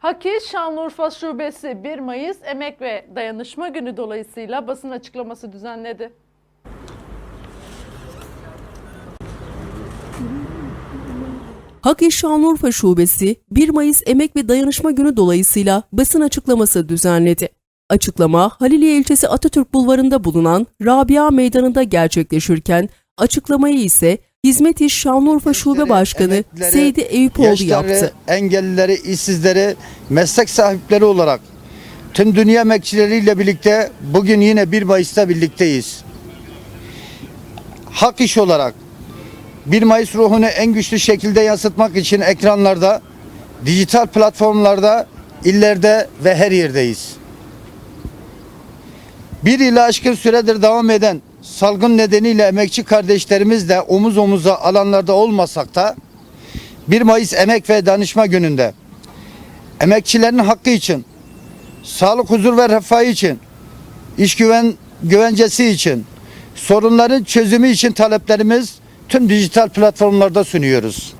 Haki Şanlıurfa Şubesi 1 Mayıs Emek ve Dayanışma Günü dolayısıyla basın açıklaması düzenledi. Hak İş Şanlıurfa Şubesi 1 Mayıs Emek ve Dayanışma Günü dolayısıyla basın açıklaması düzenledi. Açıklama Haliliye ilçesi Atatürk Bulvarı'nda bulunan Rabia Meydanı'nda gerçekleşirken açıklamayı ise Hizmet İş Şanlıurfa Şube Başkanı Seydi Eyüpoğlu yaptı. engellileri, işsizleri, meslek sahipleri olarak tüm dünya emekçileriyle birlikte bugün yine 1 Mayıs'ta birlikteyiz. Hak iş olarak 1 Mayıs ruhunu en güçlü şekilde yansıtmak için ekranlarda, dijital platformlarda, illerde ve her yerdeyiz. Bir yılı aşkın süredir devam eden salgın nedeniyle emekçi kardeşlerimiz de omuz omuza alanlarda olmasak da 1 Mayıs Emek ve Danışma Günü'nde emekçilerin hakkı için, sağlık, huzur ve refahı için, iş güven güvencesi için, sorunların çözümü için taleplerimiz tüm dijital platformlarda sunuyoruz.